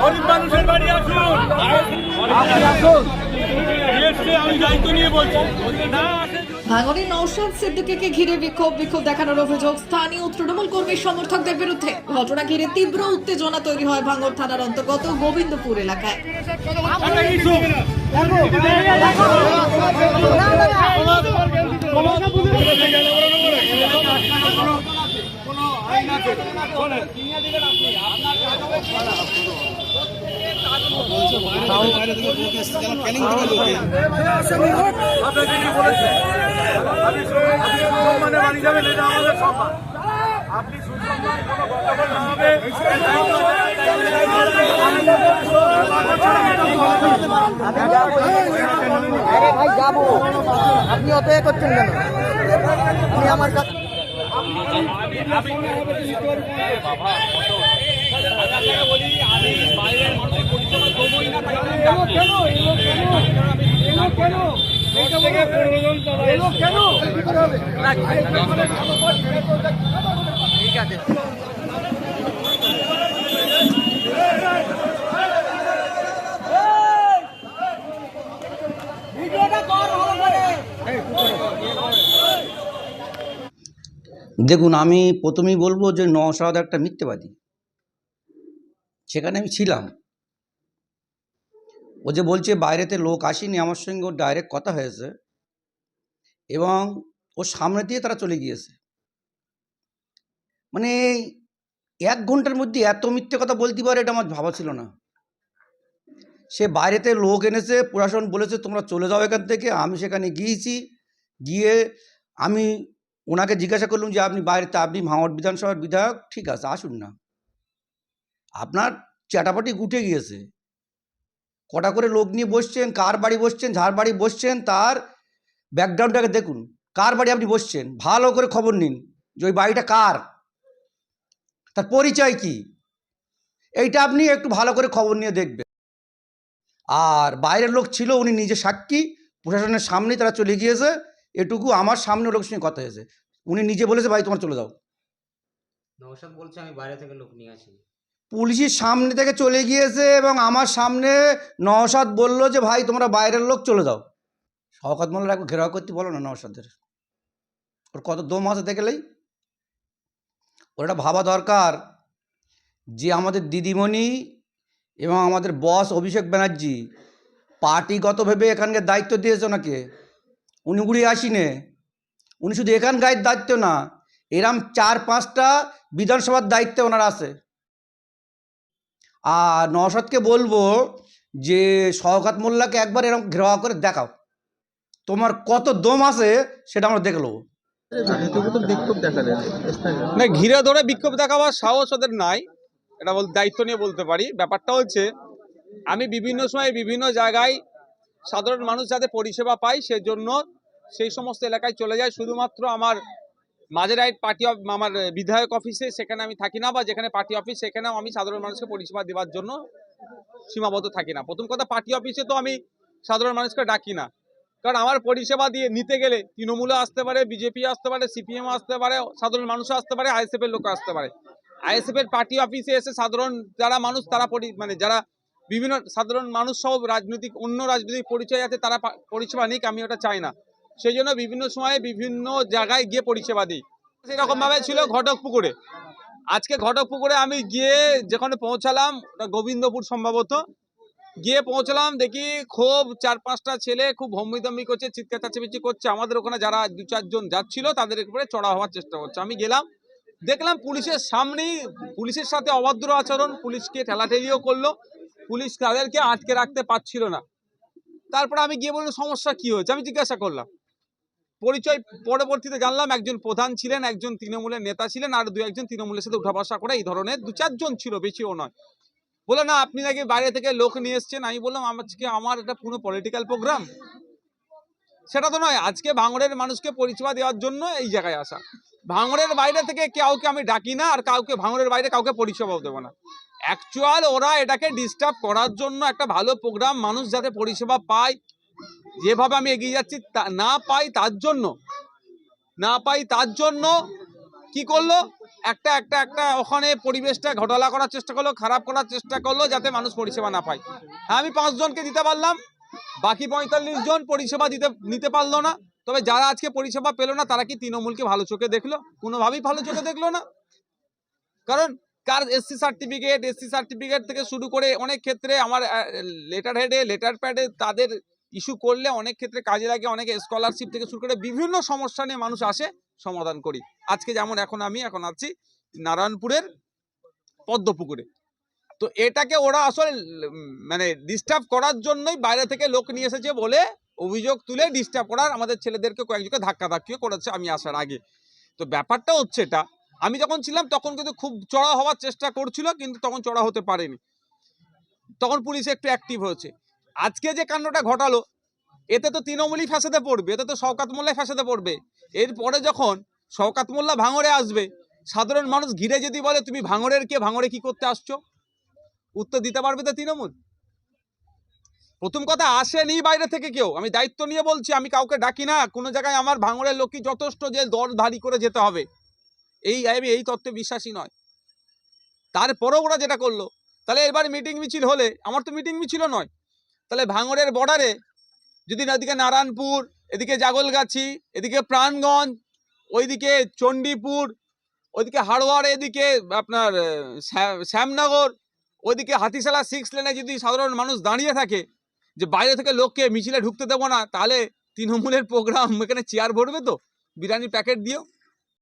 গরিব মানুষের বাড়ি আসুন আমি দায়িত্ব নিয়ে বলছি না আসে ভাঙড়ে নৌশাদ সিদ্দিকীকে ঘিরে বিক্ষোভ বিক্ষোভ দেখানোর অভিযোগ স্থানীয় তৃণমূল কর্মী সমর্থকদের বিরুদ্ধে। ঘটনা ঘিরে তীব্র উত্তেজনা তৈরি হয় ভাঙড় থানার অন্তর্গত গোবিন্দপুর এলাকায়। বলেছে আপনি সুসম্মান কোনো গন্ডগোল না হবে যাব আপনি অত এ করছেন কেন আপনি আমার ঠিক আছে দেখুন, আমি প্রথমেই বলব যে নওশাদ একটা মিথ্যেবাদী। সেখানে আমি ছিলাম। ও যে বলছে, বাইরেতে লোক আসেনি, আমার সঙ্গে ওর ডাইরেক্ট কথা হয়েছে এবং ওর সামনে দিয়ে তারা চলে গিয়েছে। মানে এক ঘণ্টার মধ্যে এত মিথ্যে কথা বলতে পারে এটা আমার ভাবা ছিল না। সে বাইরেতে লোক এনেছে, প্রশাসন বলেছে, তোমরা চলে যাও এখান থেকে, আমি সেখানে গিয়েছি। গিয়ে আমি ওনাকে জিজ্ঞাসা করলাম যে, আপনি বাইরেতে, আপনি ভাঙড় বিধানসভার বিধায়ক? ঠিক আছে, আসুন না। আপনার চাটাপাটি গুটে গিয়েছে। কটা করে লোক নিয়ে বসছেন, কার বাড়ি বসছেন, যার বাড়ি বসছেন, তার ব্যাকগ্রাউন্ডটাকে দেখুন। কার বাড়ি আপনি বসছেন? ভালো করে খবর নিন যে ওই বাড়িটা কার? তার পরিচয় কি? এইটা আপনি একটু ভালো করে খবর নিয়ে দেখবেন। আর বাইরের লোক ছিল উনি নিজে সাক্ষী। প্রশাসনের সামনেই তারা চলে গিয়েছে। এটুকু আমার সামনে লোকের সঙ্গে কথা হয়েছে। উনি নিজে বলেছে ভাই তোমার চলে যাও। বলছে আমি বাইরে থেকে লোক নিয়ে আসি। পুলিশের সামনে থেকে চলে গিয়েছে এবং আমার সামনে নওসাদ বলল যে ভাই তোমরা বাইরের লোক চলে যাও। শওকত মোল্লার একবার ঘেরাও করতে বলো না নওশাদের। ওর কত দম আছে দেখলেই ওর একটা ভাবা দরকার যে আমাদের দিদিমণি এবং আমাদের বস অভিষেক ব্যানার্জি পার্টিগতভাবে এখানকার দায়িত্ব দিয়েছে ওনাকে। উনি উড়ে আসিনে। উনি শুধু এখানকার দায়িত্ব না এরম চার পাঁচটা বিধানসভার দায়িত্বে ওনার আছে। আর নওশাদকে বলব যে শওকাত মোল্লাকে একবার এরকম ঘেরাও করে দেখাও। তোমার কত দম আছে সেটা আমরা দেখে নেব। না ঘিরে ধরে বিক্ষোভ দেখাবার সাহস ওদের নাই। এটা বল, দায়িত্ব নিয়ে বলতে পারি। ব্যাপারটা হচ্ছে, আমি বিভিন্ন সময় বিভিন্ন জায়গায় সাধারণ মানুষ যাতে পরিষেবা পায়, সেজন্য সেই সমস্ত এলাকায় চলে যায় শুধুমাত্র আমার মাঝেরাইট পার্টি আমার বিধায়ক অফিসে সেখানে আমি থাকি না বা যেখানে পার্টি অফিস, সেখানেও আমি সাধারণ মানুষকে পরিষেবা দেওয়ার জন্য সীমাবদ্ধ থাকি না। প্রথম কথা, পার্টি অফিসে তো আমি সাধারণ মানুষকে ডাকি না। কারণ আমার পরিষেবা দিয়ে নিতে গেলে তৃণমূলও আসতে পারে বিজেপি আসতে পারে সিপিএম আসতে পারে, সাধারণ মানুষও আসতে পারে আইএসএফ এর লোক আসতে পারে। আইএসএফ এর পার্টি অফিসে এসে সাধারণ যারা মানুষ, তারা মানে যারা বিভিন্ন সাধারণ মানুষ সহ রাজনৈতিক, অন্য রাজনৈতিক পরিচয় আছে, তারা পরিষেবা নিক, আমি ওটা চাই না। সেই জন্য বিভিন্ন সময়ে বিভিন্ন জায়গায় গিয়ে পরিষেবা দিই। সেরকম ভাবে ছিল ঘটক পুকুরে। আজকে ঘটক পুকুরে আমি গিয়ে যেখানে পৌঁছালাম গোবিন্দপুর সম্ভবত, গিয়ে পৌঁছলাম, দেখি খুব চার পাঁচটা ছেলে খুব হম্বিদম্বি করছে চিৎকার চাচামেচি করছে। আমাদের ওখানে যারা দু চারজন যাচ্ছিল, তাদের উপরে চড়া হওয়ার চেষ্টা করছে। আমি গেলাম দেখলাম পুলিশের সামনেই, পুলিশের সাথে অভদ্র আচরণ, পুলিশকে ঠেলাঠেলিও করল, পুলিশ তাদেরকে আটকে রাখতে পারছিল না। তারপরে আমি গিয়ে বললাম, সমস্যা কি হয়েছে? আমি জিজ্ঞাসা করলাম। পরিচয় পরবর্তীতে জানলাম, একজন প্রধান ছিলেন, একজন তৃণমূলের নেতা ছিলেন, আর দু একজন তৃণমূলের সাথে উঠা বসা করে এই ধরনের দু চারজন ছিল, বেশিও নয়। বলে না, আপনি নাকি বাইরে থেকে লোক নিয়ে এসছেন? আমি বললাম, আজকে আমার এটা পুরো পলিটিক্যাল প্রোগ্রাম সেটা তো নয়, আজকে ভাঙড়ের মানুষকে পরিষেবা দেওয়ার জন্য এই জায়গায় আসা। ভাঙড়ের বাইরে থেকে কাউকে আমি ডাকি না আর কাউকে ভাঙড়ের বাইরে কাউকে পরিষেবাও দেবো না। অ্যাকচুয়াল ওরা এটাকে ডিস্টার্ব করার জন্য একটা ভালো প্রোগ্রাম মানুষ যাতে পরিষেবা পায়, যেভাবে আমি এগিয়ে যাচ্ছি না পাই তার জন্য, না পাই তার জন্য কি করল? একটা একটা একটা ওখানে পরিবেশটা ঘটলা করার চেষ্টা করল, খারাপ করার চেষ্টা করল যাতে মানুষ পরিষেবা না পায়। হ্যাঁ আমি পাঁচজনকে দিতে পারলাম, বাকি পঁয়তাল্লিশ জন পরিষেবা দিতে, নিতে পারল না। তবে যারা আজকে পরিষেবা পেল না, তারা কি তৃণমূলকে ভালো চোখে দেখল? কোনোভাবেই ভালো চোখে দেখল না। কারণ কার এসসি সার্টিফিকেট এসসি সার্টিফিকেট থেকে শুরু করে অনেক ক্ষেত্রে আমার লেটার হেডে লেটার প্যাডে তাদের ইস্যু করলে অনেক ক্ষেত্রে কাজে লাগে, অনেক স্কলারশিপ থেকে শুরু করে বিভিন্ন সমস্যা নিয়ে মানুষ আসে, সমাধান করি। আজকে যেমন এখন আমি, এখন আছি নারায়ণপুরের পদ্মপুকুরে। তো এটাকে ওরা আসলে মানে ডিস্টার্ব করার জন্যই বাইরে থেকে লোক নিয়ে এসেছে বলে অভিযোগ তুলে ডিস্টার্ব করার আমাদের ছেলেদেরকে কয়েকজনকে ধাক্কা ধাক্কিও করেছে আমি আসার আগে। তো ব্যাপারটা হচ্ছে এটা, আমি যখন ছিলাম তখন কিন্তু খুব চড়া হওয়ার চেষ্টা করছিল কিন্তু তখন চড়া হতে পারেনি। তখন পুলিশ একটু অ্যাক্টিভ হয়েছে। আজকে যে কাণ্ডটা ঘটালো, এতে তো তৃণমূলই ফ্যাসাদে পড়বে, এতে তো শওকাত মোল্লাই ফ্যাসাদে পড়বে। এরপরে যখন শওকাত মোল্লা ভাঙরে আসবে, সাধারণ মানুষ ঘিরে যদি বলে, তুমি ভাঙরের কে? ভাঙরে কি করতে আসছো? উত্তর দিতে পারবে তো তৃণমূল। প্রথম কথা, আসেনি বাইরে থেকে কেউ। আমি দায়িত্ব নিয়ে বলছি, আমি কাউকে ডাকি না। কোনো জায়গায় আমার ভাঙড়ের লোকই যথেষ্ট যে দর ধারি করে যেতে হবে। এই, আমি এই তত্ত্বে বিশ্বাসী নয়। তারপরেও ওরা যেটা করল, তাহলে এবার মিটিং মিছিল হলে, আমার তো মিটিং মিছিল নয়। তাহলে ভাঙড়ের বর্ডারে, যদি এদিকে নারায়ণপুর, এদিকে জাগলগাছি, এদিকে প্রাণগঞ্জ, ওইদিকে চণ্ডীপুর, ওইদিকে হাড়োয়ার, এদিকে আপনার শ্যামনগর, ওইদিকে হাতিশালা সিক্স লেনে যদি সাধারণ মানুষ দাঁড়িয়ে থাকে যে বাইরে থেকে লোককে মিছিলে ঢুকতে দেবো না, তাহলে তৃণমূলের প্রোগ্রাম এখানে চেয়ার ভরবে তো? বিরিয়ানি প্যাকেট দিও।